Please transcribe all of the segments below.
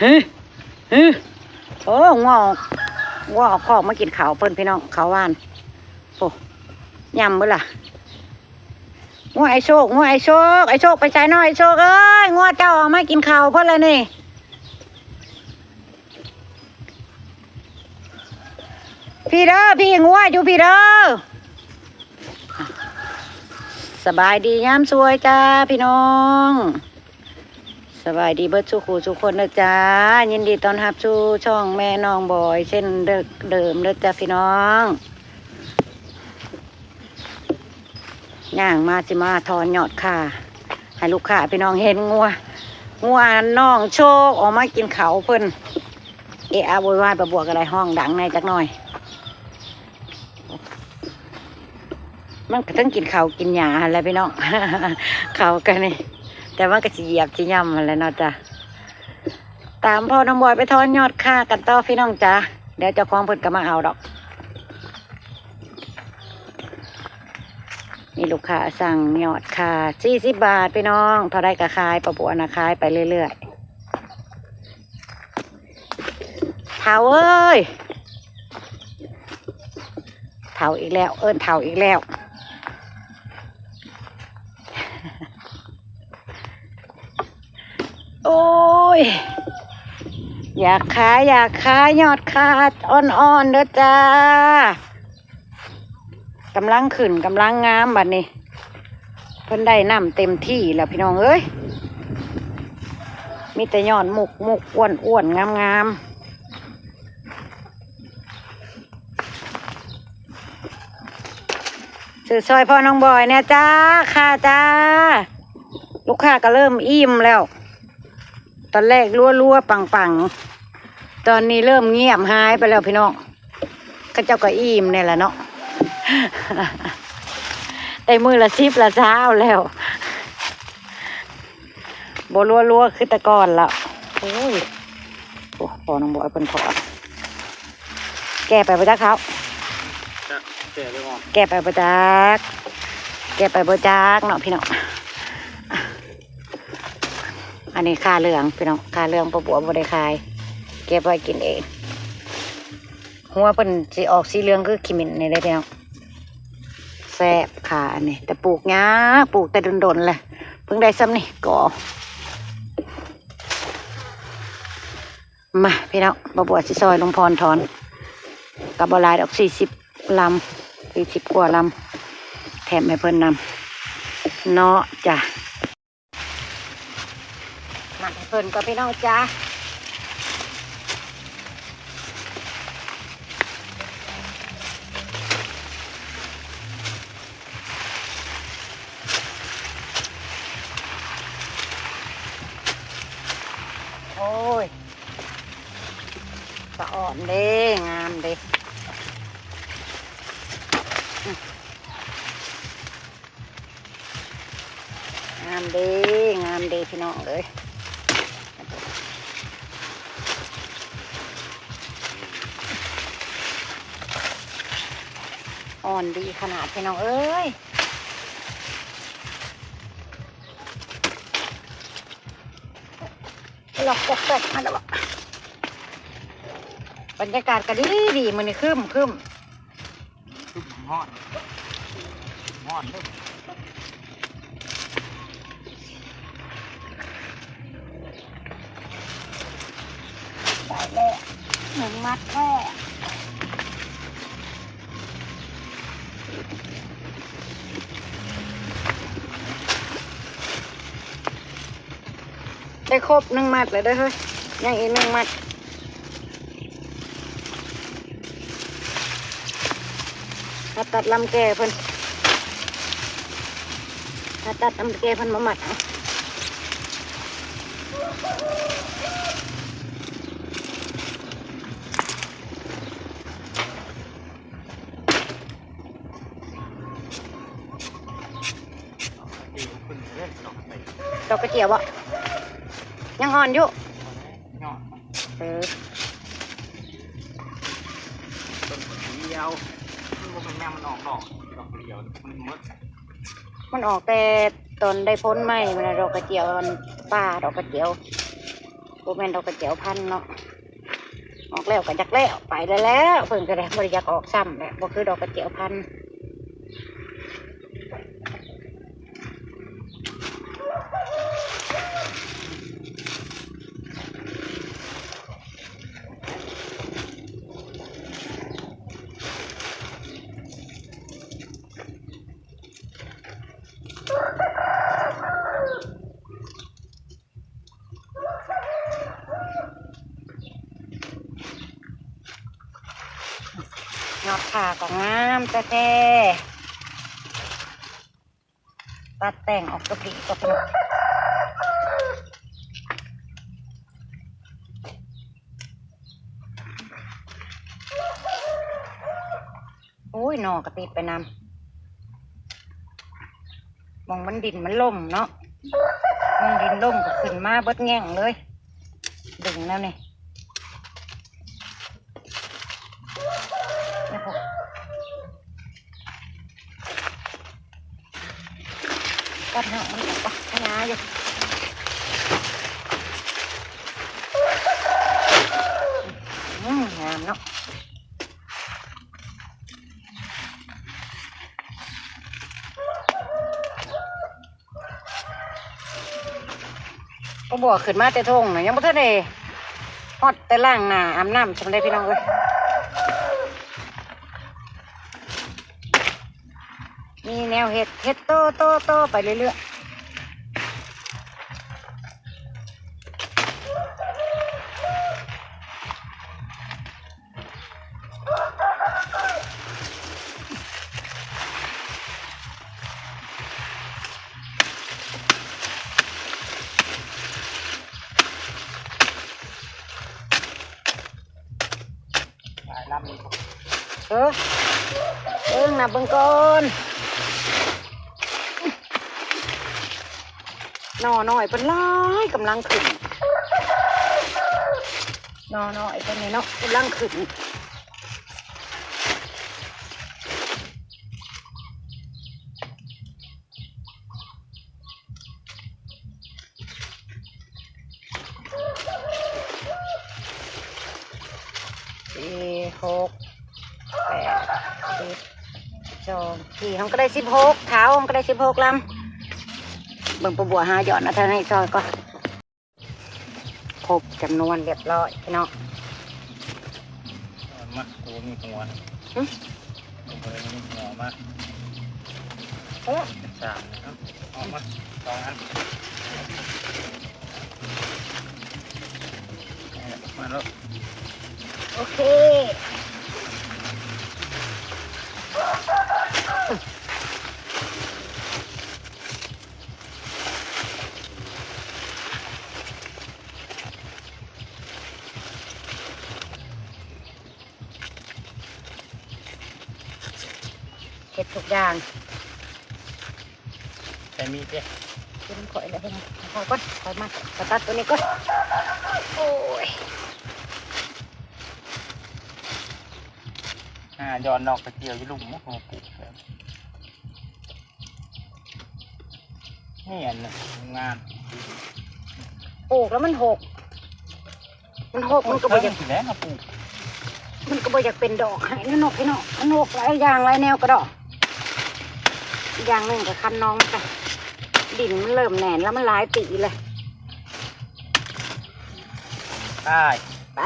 เฮ้ยเฮ้ยโอ้งองอกคอกมากินข้าวเพิ่นพี่น้องข้าวหวานโอ้ยำเบ่ล่ะงัวไอโชคงัวไอโชคไอโชคไปใช้น้อยไอโชคเอ้ยงัวเจ้าออกมากินข้าวเพิ่นเลยนี่พี่เด้อพี่งัวอยู่พี่เด้อสบายดียามสวยจ้าพี่น้อง สบายดีเบิดสุขูสุคนนะจ้ายินดีต้อนรับสู่ช่องแม่น้องบอยเช่นเดิมเด้อจ้าพี่น้องย่างมาสิมาทอนยอดค่ะให้ลูกค้าพี่น้องเห็นงัวงัวน้องโชคออกมากินเขาเพิ่นเอะอะโวยวายประบวกอะไรห้องดังในจักหน่อย มันก็ต้องกินเขากินหยาอะไรพี่น้องเขากันนี่ แต่ว่าก็สิเหยียบสิย่ำอะไรเนาะจ้ะตามพ่อน้องบอยไปทอนยอดค่ากันต่อพี่น้องจ้ะเดี๋ยวเจ้าของเพิ่นก็มาเอาดอก นี่ลูกค้าสั่งยอดค่าสี่สิบบาทพี่น้องเท่าไรก็ขายประบวนะขายไปเรื่อยๆเถาเอ้ยเถาอีกแล้ว เอิ้นเถาอีกแล้ว โอ้ ย อยากขายอยากขายยอดขาดอ่อนๆเด้อจ้ากำลังขึ้นกำลังงามบัดนี้ เพิ่นได้น้ำเต็มที่แล้วพี่น้องเอ้ยมีแต่ยอดมุกมุกอ้วนอ้วนงามงามสื่อซอยพ่อน้องบอยเนี่ยจ้าค่ะจ้า ลูกค้าก็เริ่มอิ่มแล้ว อนแรกรั่วๆปังๆ ตอนนี้เริ่มเงียบหายไปแล้วพี่น้องก็เจ้าก็อิ่มเนี่ยแหละเนาะได้มือละสิบละเช้าแล้วบรัวๆคือแตะกอนละโอ้ยโอ้พอน้องบอยเป็นขอแก้ไปประจักเขาจะเสียไปก่อนแก้ไปประจักแก้ไปประจักเนาะพี่น้อง อันนี้ค่าเรื่องพี่น้องค่าเรื่องปะบัวบ่ได้ขาย เก็บไว้กินเองหัวเพิ่นสิออกสีเหลืองคือขิมินนี่ได้อพี่น้องแซ่บค่ะอันนี้แต่ปลูกหญ้าปลูกแต่ดนๆแหละเพิ่งได้ซ้ำนี่ก่อมาพี่น้องปะบัวสิซอยลงพรถอน กับบลายดอกสี่สิบลำสี่สิบกว่าลำแถมให้เพิ่นนำเนาะจ้ะ มาให้เพิ่นก็พี่น้องจ้าโอ้ยสะอ่อนเด้งามเด้งามด้งามด้พี่น้องเลย อ่อนดีขนาดพี่น้องเอ้ยหลอกแปลกๆมาแล้วบ่บรรยากาศก็ดีดีมันนี่คืมคืมทุบหอนหอนเลยได้แล้วหนึ่งมัดแค่ ได้ครบหนึ่งมัดเลยเด้อเฮ้ยยังอีกหนึ่งมัดถ้าตัดลำแก่เพิ่นถ้าตัดลำแก่เพิ่นมาหมัดเอาดอกกระเจียวบ่ ยังอ่อนอยู่หอนเออต้นเดียวมันเป็นแม่มันออกดอกดอกเดียวมันมดมันออกแต่ตอนได้พ้นไหมมันนะดอกกระเจียวมันป้าดอกกระเจียวบ่แม่นดอกกระเจียวพันเนาะออกแล้วก็จักแล้วไปได้แล้วเพิ่นก็ได้บ่ได้อยากออกซ้ำแหละบ่คือดอกกระเจียวพัน ยอดขาก็งามแต่แท้ตัดแต่งออกกระปรีก็เป็นอุ้ยหนอกระติดไปนำมองมันดินมันล่มเนาะมองดินล่มก็ขึ้นมาเบิดแง่งเลย ดึงแล้วนี่นี่พวก กัดเนาะมันก็ปะขยายอยู่อืมงามเนาะก็บอกขึ้นมาแต่ทงนะยังไม่ทันได้ฮอดแต่ล่างหน้าอาบน้ำจำได้พี่น้องเว้ย มีแนวเห็ดเห็ดโตโตโตไปเรื่อยๆหลายรับนี่เออเอิ้งนับเบิ่งก่อน หน่อน้อยเป็นหลายกำลังขึ้นหน่อน้อยเป็นไงเนาะกำลังขึ้นสี่หกแปดสิบสองสี่ห้องก็ได้สิบหกเท้าห้องก็ได้สิบหกลำ เบิ่งประบัวหาหยอดนะเธอให้ซอยก็ครบจำนวนเรียบร้อยพี่น้องเอามาตัวมีหัวหึตัวมีหัวมาเอ๊ะเป็นสามนะครับเอามาสองอันนี่แหละมาแล้วโอเคเห็ดทุก อย่างแต่มีเจ๊กินข่อยแล้วพี่น้องขอก่อนขอยมาขอตัดตัวนี้ก่อนโอ้ยอ่าย้อนนอกกระเจียวยี่ลุมมุกหัวปลูกเลยนี่อันน่ะงานปลูกแล้วมันหก มันหกมันก็บ่อยากถึงแล้วมาปลูก มันก็บ่อยากเป็นดอกให้นั่นนกพี่น้องมันหกหลายอย่างหลายแนวก็ดอกอีก อย่างหนึ่งกับคันน้องจ้ะดินมันเริ่มแหน่นแล้วมันหลายปีเลยได้ไป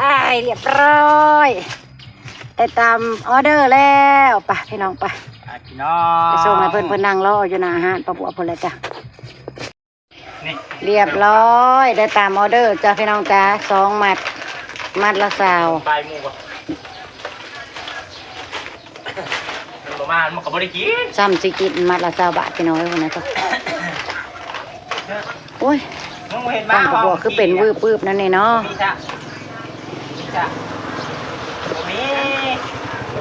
เรียบร้อยได้ตามออเดอร์แล้วไปพี่น้องไปอาพี่น้องไปส่งให้เพิ่นเพิ่นนั่งรออยู่หน้าอาหารประบัวเพิ่นเลยจ้ะนี่เรียบร้อยได้ตามออเดอร์จ้ะพี่น้องจ้ะสองมัดมัดละสาวใบหมูก่อน มัมาณมันก็บริกินซ้ำสิกินมัดละสาบาทพี่น้องเอ้ยคนนั้นจ้ะโอ้ยมึงบ่เห็นตั้งประบัวคือเป็นวืบวืบนั่นนี่เนาะมีจ้ะมีจ้ะมี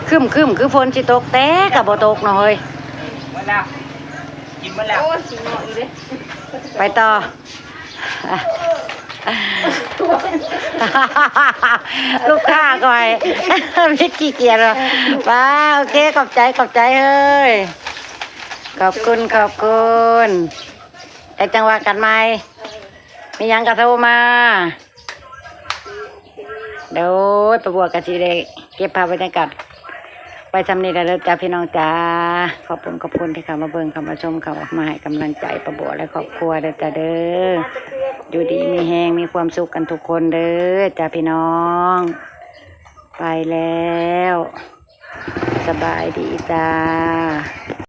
คึมคึมคือฝนสิตกแต่กับบ่ตกเนาะเฮ้ยมาแล้วกินมาแล้วไปต่อ ลูกค้าก่อยไม่ขี้เกียจหรอกว้าโอเคขอบใจขอบใจเฮ้ยขอบคุณขอบคุณแต่จังหวะกันไหมมียังกระโทรมาเดี๋ยวไปบวกกันทีเด็กเก็บพาพบรรยกัศไปทำนี่กันเลยจ้าพี่น้องจ้าขอบคุณขอบคุณที่เข้ามาเบิ่งเข้ามาชมเข้ามาให้กำลังใจประบวและครอบครัวเด้อจ้าเด้อ อยู่ดีมีแหงมีความสุขกันทุกคนเด้อจ้าพี่น้อง ไปแล้ว สบายดีจ้า